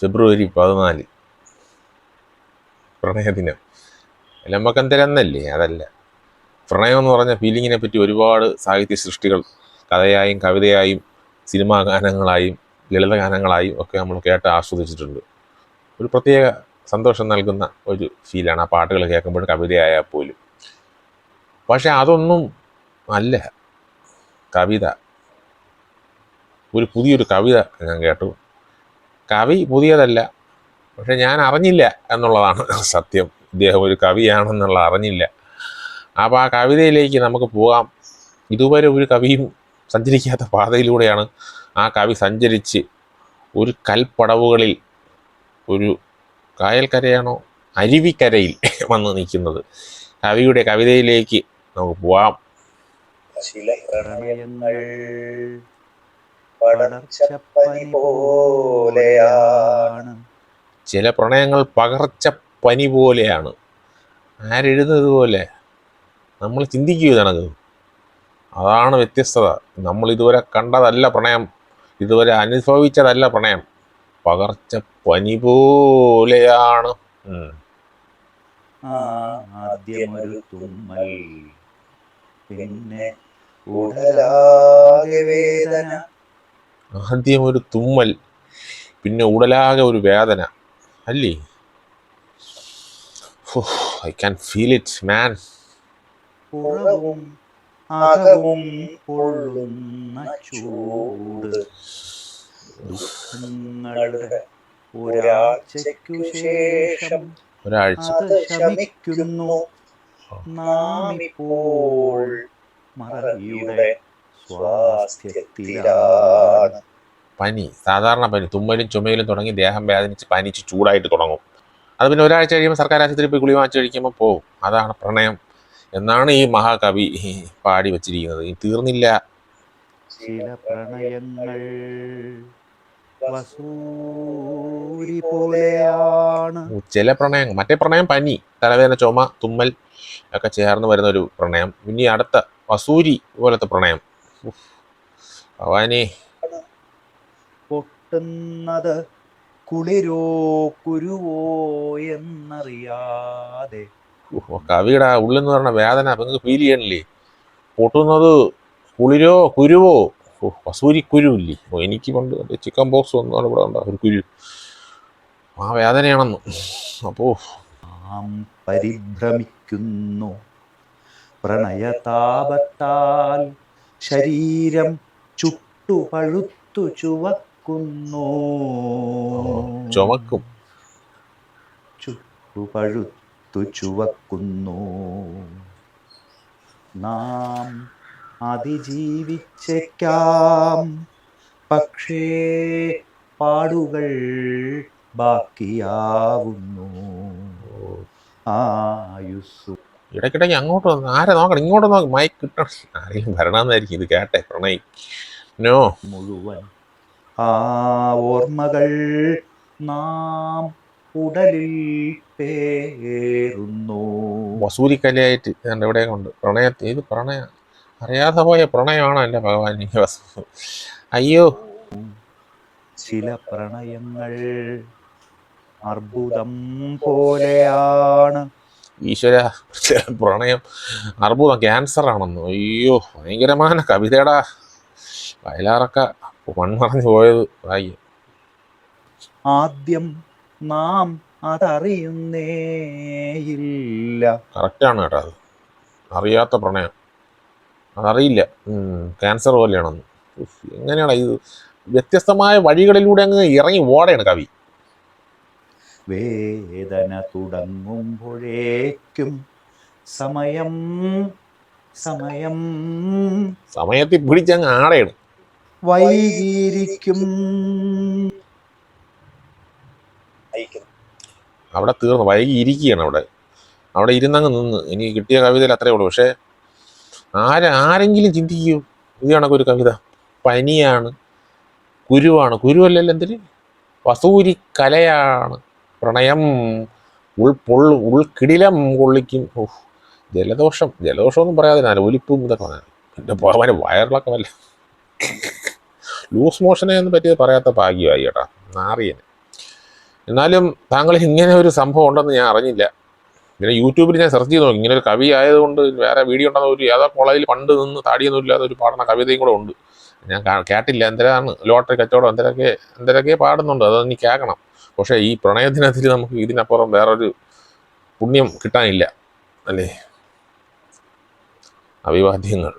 ഫെബ്രുവരി പതിനാല്. പ്രണയദിനം. എലമ്പക്കന്തരന്നല്ലേ അതല്ല. പ്രണയം എന്ന് പറഞ്ഞ ഫീലിങ്ങിനെ പറ്റി ഒരുപാട് സാഹിത്യ സൃഷ്ടികൾ കഥയായും കവിതയായും സിനിമാ ഗാനങ്ങളായും ലളിതഗാനങ്ങളായും ഒക്കെ നമ്മൾ കേട്ട് ആസ്വദിച്ചിട്ടുണ്ട്. ഒരു പ്രത്യേക സന്തോഷം നൽകുന്ന ഒരു ഫീലാണ് ആ പാട്ടുകൾ കേൾക്കുമ്പോൾ കവിതയായാൽ പോലും. പക്ഷെ അതൊന്നും അല്ല. കവിത. ഒരു പുതിയൊരു കവിത ഞാൻ കേട്ടു. കവി പുതിയതല്ല. പക്ഷെ ഞാൻ അറിഞ്ഞില്ല എന്നുള്ളതാണ് സത്യം. ഇദ്ദേഹം ഒരു കവിയാണെന്നുള്ള അറിഞ്ഞില്ല. അപ്പോൾ ആ കവിതയിലേക്ക് നമുക്ക് പോകാം. ഇതുവരെ ഒരു കവിയും സഞ്ചരിക്കാത്ത പാതയിലൂടെയാണ് ആ കവി സഞ്ചരിച്ച് ഒരു കൽപ്പടവുകളിൽ ഒരു കായൽക്കരയാണോ അരുവിക്കരയിൽ വന്ന് നിൽക്കുന്നത്. കവിയുടെ കവിതയിലേക്ക് നമുക്ക് പോവാം ചില പ്രണയങ്ങൾ പടർച്ചപ്പനി പോലെയാണ്. ചില പ്രണയങ്ങൾ പകർച്ച പനി പോലെയാണ്. ആരെഴുതുന്നത് പോലെ നമ്മൾ ചിന്തിക്കുക അതാണ് വ്യത്യസ്തത. നമ്മൾ ഇതുവരെ കണ്ടതല്ല പ്രണയം. ഇതുവരെ അനുഭവിച്ചതല്ല പ്രണയം. പകർച്ച പനി പോലെയാണ് പിന്നെ ഉടലാകെ വേദന. ആദ്യം ഒരു തുമ്മൽ പിന്നെ ഉടലാകെ ഒരു വേദന അല്ലേ? I can feel it man അകവും പൊള്ളുന്ന ചൂട്. ദുഃഖങ്ങളുടെ ഒരാഴ്ചയ്ക്കു ശേഷം ഒരാഴ്ച. ശമിക്കുന്നു. നാം ഇപ്പോൾ മറവിയുടെ സ്വാസ്ഥ്യത്തിലാണ് പനി. സാധാരണ പനി. തുമ്മലും ചുമയിലും തുടങ്ങി ദേഹം വേദനിച്ച് പനിച്ച് ചൂടായിട്ട് തുടങ്ങും. അത് പിന്നെ ഒരാഴ്ച കഴിയുമ്പോൾ സർക്കാർ ആശുപത്രിയിൽ പോയി ഗുളി വാങ്ങിച്ച് കഴിക്കുമ്പോൾ പോവും. അതാണ് പ്രണയം. എന്നാണ് ഈ മഹാകവി പാടി വച്ചിരിക്കുന്നത്. ഈ തീർന്നില്ല. ചില പ്രണയങ്ങൾ ചില പ്രണയം മറ്റേ പ്രണയം പനി. തലവേദന ചുമ തുമ്മൽ ഒക്കെ ചേർന്ന് വരുന്ന ഒരു പ്രണയം. ഇനി അടുത്ത വസൂരി പോലത്തെ പ്രണയം. ഭവാനി. പൊട്ടുന്നത് കുളിരോ കുരുവോ എന്നറിയാതെ. കവിയുടെ ഉള്ളെന്ന് പറഞ്ഞ വേദന നിങ്ങൾക്ക് ഫീൽ ചെയ്യണില്ലേ? പൊട്ടുന്നത് കുളിരോ കുരുവോ? കസൂരി വസൂരി കുരു ഇല്ലേ ഓ എനിക്ക് പണ്ട് ചിക്കൻ ബോക്സ് ഒന്നാണ് ഇവിടെ ഉണ്ടാ ഒരു കുരു. ആ വേദനയാണെന്ന്. അപ്പോ നാം പരിഭ്രമിക്കുന്നു. പ്രണയതാപത്താൽ ശരീരം ചുട്ടു പഴുത്തു ചുവക്കുന്നു. ചുമക്കും ചുട്ടു പഴുത്തു ചുവക്കുന്നു. നാം അതിജീവിച്ചേക്കാം. പക്ഷേ പാടുകൾ ബാക്കിയാവുന്നു. ആയുസ്സു ഇടയ്ക്കിടയ്ക്ക് അങ്ങോട്ട് വന്ന് ആരെ നോക്കണം? ഇങ്ങോട്ട് നോക്കി. മൈക്ക് കിട്ടണം. ആരെയും വരണമെന്നായിരിക്കും ഇത് കേട്ടെ പ്രണയി. നോ. മുഴുവൻ ആ ഓർമ്മകൾ നാം ഉടലിൽ പേരുന്നു വസൂരിക്കലയായിട്ട് എന്റെ ഇവിടെ കൊണ്ട് പ്രണയത്തെ ഇത് പ്രണയ. അറിയാതെ പോയ പ്രണയമാണോ എന്റെ ഭഗവാൻ വസു അയ്യോ. ചില പ്രണയങ്ങൾ അർബുദം പോലെയാണ്. ഈശ്വര പ്രണയം. അർബുദം ക്യാൻസർ ആണെന്ന്. അയ്യോ ഭയങ്കരമായ കവിതയുടെ വയലാറൊക്കെ മൺമറഞ്ഞു പോയത്. ആയി. ആദ്യം നാം അതറിയുന്നേയില്ല. കറക്റ്റാണ് കേട്ടോ അത്. അറിയാത്ത പ്രണയം. അതറിയില്ല. ക്യാൻസർ പോലെയാണെന്ന്. എങ്ങനെയാണ് ഇത്? വ്യത്യസ്തമായ വഴികളിലൂടെ അങ്ങ് ഇറങ്ങി ഓടെയാണ് കവി. വേദന തുടങ്ങുമ്പോഴേക്കും സമയം സമയം. സമയത്തിൽ പിടിച്ചങ്ങ് ആടയാണ്. വൈകിയിരിക്കും. അവിടെ തീർന്നു വൈകിയിരിക്കുകയാണ് അവിടെ. അവിടെ ഇരുന്നങ്ങ് നിന്ന്. എനിക്ക് കിട്ടിയ കവിതയിൽ അത്രേ ഉള്ളൂ. പക്ഷേ ആരെ ആരെങ്കിലും ചിന്തിക്കൂ. ഇത് ഒരു കവിത. പനിയാണ് കുരുവാണ്. കുരുവല്ലല്ലോ എന്തിന്? വസൂരി കലയാണ്. പ്രണയം ഉൾപൊള്ളു ഉൾക്കിടിലം കൊള്ളിക്കും. ഓഹ് ജലദോഷം ജലദോഷമൊന്നും പറയാതെ ഞാൻ ഒലിപ്പും ഇതൊക്കെ പറയാം എന്റെ പോകാൻ വയറിളക്കം വല്ല ലൂസ് മോഷനെ ഒന്നും പറ്റിയത് പറയാത്ത ഭാഗ്യമായി കേട്ടാ. നാറിയന്. എന്നാലും താങ്കൾ ഇങ്ങനെ ഒരു സംഭവം ഉണ്ടെന്ന് ഞാൻ അറിഞ്ഞില്ല. പിന്നെ യൂട്യൂബിൽ ഞാൻ സെർച്ച് ചെയ്ത്. നോക്കി ഇങ്ങനെ ഒരു കവി ആയതുകൊണ്ട് വേറെ വീഡിയോ ഉണ്ടെന്ന് ഒരു ഏതാ കോളേജിൽ പണ്ട് നിന്ന് താടിയൊന്നും ഇല്ലാതെ ഒരു പാടുന്ന കവിതയും കൂടെ ഉണ്ട്. ഞാൻ കേട്ടില്ല. എന്തരാണ്? ലോട്ടറി കച്ചവടം എന്തരൊക്കെ എന്തരൊക്കെ പാടുന്നുണ്ട്? അതൊന്ന് കേൾക്കണം. പക്ഷേ ഈ പ്രണയദിനത്തിൽ നമുക്ക് ഇതിനപ്പുറം വേറൊരു പുണ്യം കിട്ടാനില്ല. അല്ലേ? അഭിവാദ്യങ്ങൾ